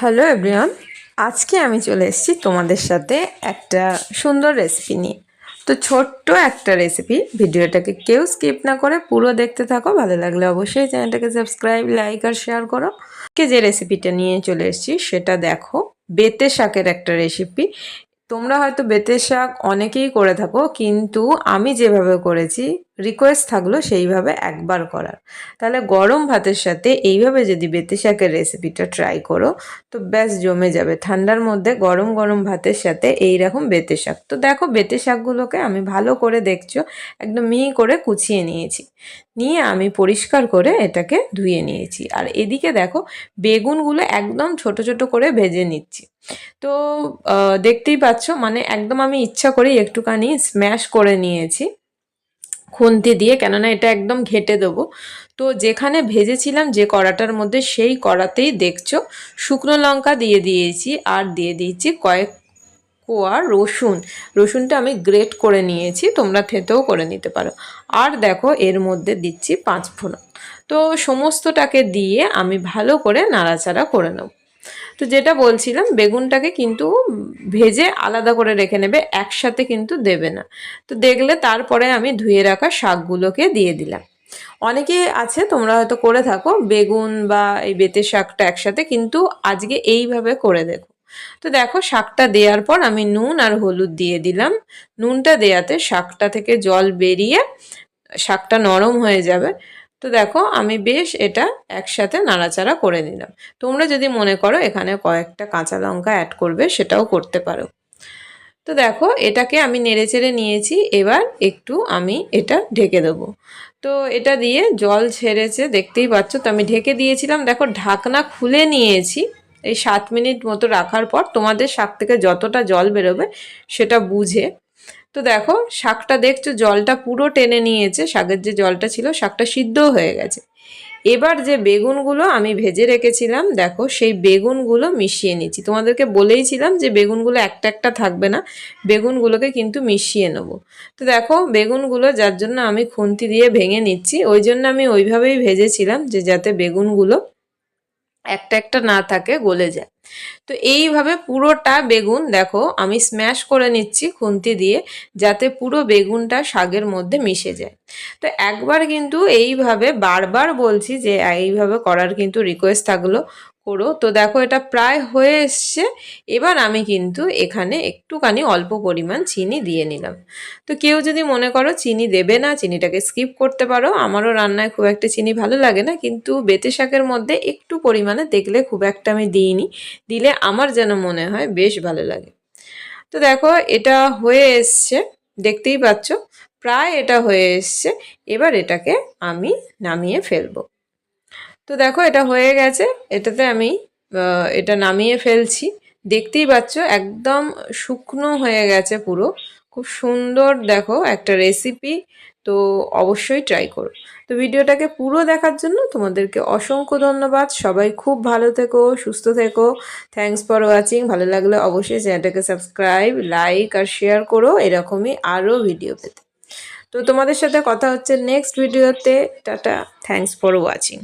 Hello everyone আজকে আমি চলে এসেছি তোমাদের সাথে একটা সুন্দর রেসিপি নিয়ে। তো ছোট্ট একটা রেসিপি ভিডিওটাকে কেউ স্কিপ না করে পুরো দেখতে থাকো। ভালো লাগলে অবশ্যই চ্যানেলটাকে সাবস্ক্রাইব লাইক আর শেয়ার করো। কে যে রেসিপিটা নিয়ে চলে এসেছি, সেটা দেখো, বেতে শাকের একটা রেসিপি তোমরা হয়তো বেতে শাক অনেকেই করে থাকো, কিন্তু আমি যেভাবে করেছি রিকোয়েস্ট থাকল সেইভাবে একবার করার। তাহলে গরম ভাতের সাথে এইভাবে যদি বেতে শাকের রেসিপিটা ট্রাই করো, তো ব্যাস জমে যাবে। ঠান্ডার মধ্যে গরম গরম ভাতের সাথে এই রকম বেতে শাক। তো দেখো বেতে শাকগুলোকে আমি ভালো করে দেখছ, একদম মিহি করে কুচিয়ে নিয়েছি। নিয়ে আমি পরিষ্কার করে এটাকে ধুয়ে নিয়েছি। আর এদিকে দেখো বেগুনগুলো একদম ছোট ছোট করে ভেজে নিচ্ছি। তো দেখতেই পাচ্ছ মানে একদম আমি ইচ্ছা করেই একটুখানি স্ম্যাশ করে নিয়েছি। খুন্তি দিয়ে, কেননা এটা একদম ঘেটে দেবো। তো যেখানে ভেজেছিলাম যে কড়াটার মধ্যে, সেই কড়াতেই দেখছ শুকনো লঙ্কা দিয়ে দিয়েছি আর দিয়ে দিয়েছি কয়েক কোয়া রসুন। রসুনটা আমি গ্রেট করে নিয়েছি, তোমরা থেতেও করে নিতে পারো। আর দেখো, এর মধ্যে দিচ্ছি পাঁচ ফোড়ন। তো সমস্তটাকে দিয়ে আমি ভালো করে নাড়াচাড়া করে নেব। তো যেটা বলছিলাম, বেগুনটাকে কিন্তু ভেজে আলাদা করে রেখে নেবে, একসাথে কিন্তু দেবে না। তো দেখলে তারপরে আমি ধুয়ে রাখা শাকগুলোকে দিয়ে দিলাম। অনেকে আছে, তোমরা হয়তো করে থাকো, বেগুন বা এই বেতের শাকটা একসাথে, কিন্তু আজকে এইভাবে করে দেখো। তো দেখো, শাকটা দেওয়ার পর আমি নুন আর হলুদ দিয়ে দিলাম। নুনটা দেওয়াতে শাকটা থেকে জল বেরিয়ে, শাকটা নরম হয়ে যাবে। তো দেখো, আমি বেশ এটা একসাথে নাড়াচাড়া করে নিলাম। তোমরা যদি মনে করো এখানে কয়েকটা কাঁচা লঙ্কা অ্যাড করবে, সেটাও করতে পারো। তো দেখো, এটাকে আমি নেড়েচেড়ে নিয়েছি, এবার একটু আমি এটা ঢেকে দেবো। তো এটা দিয়ে জল ছেড়েছে, দেখতেই পাচ্ছ, তো আমি ঢেকে দিয়েছিলাম। দেখো, ঢাকনা খুলে নিয়েছি, এই সাত মিনিট মতো রাখার পর তোমাদের শাক থেকে যতটা জল বেরোবে সেটা বুঝে তো দেখো, শাকটা দেখছ, জলটা পুরো টেনে নিয়েছে, শাকের যে জলটা ছিল শাকটা সিদ্ধও হয়ে গেছে। এবার যে বেগুনগুলো আমি ভেজে রেখেছিলাম, দেখো সেই বেগুনগুলো মিশিয়ে নিচ্ছি। তোমাদেরকে বলেইছিলাম যে বেগুনগুলো একটা একটা থাকবে না, বেগুনগুলোকে কিন্তু মিশিয়ে নেব। তো দেখো, বেগুনগুলো যার জন্য আমি খুন্তি দিয়ে ভেঙে নিচ্ছি, ওই জন্য আমি ওইভাবেই ভেজেছিলাম যে যাতে বেগুনগুলো একটা একটা না থাকে গলে যায়। তো এইভাবে পুরোটা বেগুন দেখো, আমি স্ম্যাশ করে নিচ্ছি খুন্তি দিয়ে যাতে পুরো বেগুনটা শাগের মধ্যে মিশে যায়। তো একবার কিন্তু এইভাবে বারবার বলছি যে এইভাবে করার কিন্তু রিকোয়েস্ট থাকল। করো। তো দেখো এটা প্রায় হয়ে এসছে। এবার আমি কিন্তু এখানে একটুখানি অল্প পরিমাণ চিনি দিয়ে নিলাম। তো কেউ যদি মনে করো চিনি দেবে না, চিনিটাকে স্কিপ করতে পারো। আমারও রান্নায় খুব একটা চিনি ভালো লাগে না, কিন্তু বেতে শাকের মধ্যে একটু পরিমাণে দেখলে খুব একটা আমি দিইনি। দিলে আমার যেন মনে হয় বেশ ভালো লাগে। তো দেখো এটা হয়ে এসছে, দেখতেই পাচ্ছ। প্রায় এটা হয়ে এসছে। এবার এটাকে আমি নামিয়ে ফেলব। তো দেখো, এটা হয়ে গেছে। এটাতে আমি এটা নামিয়ে ফেলছি। দেখতেই পাচ্ছ, একদম শুকনো হয়ে গেছে পুরো। খুব সুন্দর দেখো একটা রেসিপি তো অবশ্যই ট্রাই করো। তো ভিডিওটাকে পুরো দেখার জন্য তোমাদেরকে অসংখ্য ধন্যবাদ। সবাই খুব ভালো থেকো, সুস্থ থেকো। থ্যাংকস ফর ওয়াচিং ভালো লাগলে অবশ্যই চ্যানেলটাকে সাবস্ক্রাইব লাইক আর শেয়ার করো। এরকমই আরও ভিডিও পেতে। তো তোমাদের সাথে কথা হচ্ছে নেক্সট ভিডিওতে টাটা। Thanks for watching